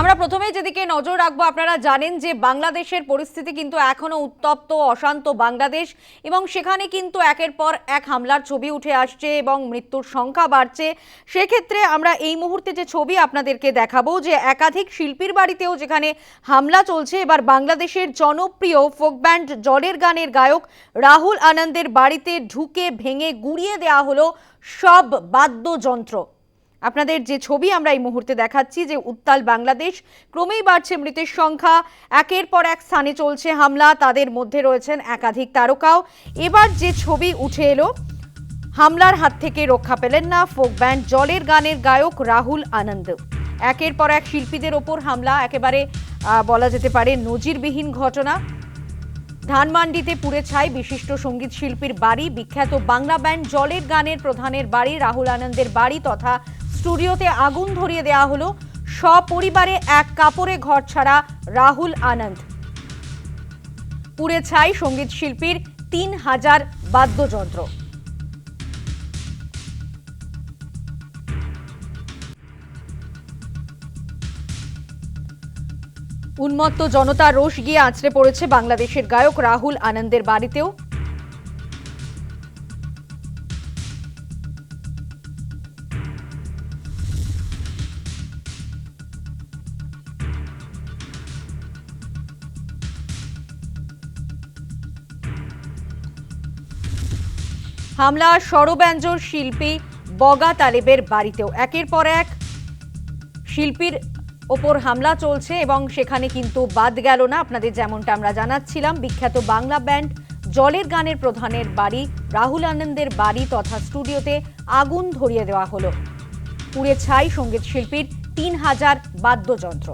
আমরা প্রথমেই যেদিকে নজর রাখব, আপনারা জানেন যে বাংলাদেশের পরিস্থিতি কিন্তু এখনও উত্তপ্ত, অশান্ত বাংলাদেশ এবং সেখানে কিন্তু একের পর এক হামলার ছবি উঠে আসছে এবং মৃত্যুর সংখ্যা বাড়ছে। সেক্ষেত্রে আমরা এই মুহূর্তে যে ছবি আপনাদেরকে দেখাবো যে একাধিক শিল্পীর বাড়িতেও যেখানে হামলা চলছে, এবার বাংলাদেশের জনপ্রিয় ফোক ব্যান্ড জলের গানের গায়ক রাহুল আনন্দের বাড়িতে ঢুকে ভেঙে গুড়িয়ে দেওয়া হলো সব বাদ্যযন্ত্র। আপনাদের যে ছবি আমরা এই মুহূর্তে দেখাচ্ছি, যে উত্তাল বাংলাদেশ, ক্রমেই বাড়ছে মৃতের সংখ্যা। একের পর এক স্থানে চলছে হামলা, তাদের মধ্যে রয়েছেন একাধিক তারকাও। এবার যে ছবি উঠে এলো, হামলার হাত থেকে রক্ষা পেলেন না ফোক ব্যান্ড জলের গানের গায়ক রাহুল আনন্দ। একের পর এক শিল্পীদের ওপর হামলা, একেবারে বলা যেতে পারে নজিরবিহীন ঘটনা। ধানমান্ডিতে পুড়ে ছাই বিশিষ্ট সংগীত শিল্পীর বাড়ি, বিখ্যাত বাংলা ব্যান্ড জলের গানের প্রধানের বাড়ি, রাহুল আনন্দের বাড়ি তথা স্টুডিওতে আগুন ধরিয়ে দেওয়া হলো। সপরিবারে এক কাপড়ে ঘর ছাড়া রাহুল আনন্দ। পুড়ে ছাই সংগীত শিল্পীর তিন হাজার বাদ্যযন্ত্র। উন্মত্ত জনতা রোষ গিয়ে আছড়ে পড়েছে বাংলাদেশের গায়ক রাহুল আনন্দের বাড়িতেও। হামলা স্বরব্যঞ্জন শিল্পী বগা তালেবের বাড়িতেও। একের পর এক শিল্পীর ওপর হামলা চলছে এবং সেখানে কিন্তু বাদ গেল না। আপনাদের যেমনটা আমরা জানাচ্ছিলাম, বিখ্যাত বাংলা ব্যান্ড জলের গানের প্রধানের বাড়ি, রাহুল আনন্দের বাড়ি তথা স্টুডিওতে আগুন ধরিয়ে দেওয়া হলো। পুড়ে ছাই সংগীত শিল্পীর তিন হাজার বাদ্যযন্ত্র।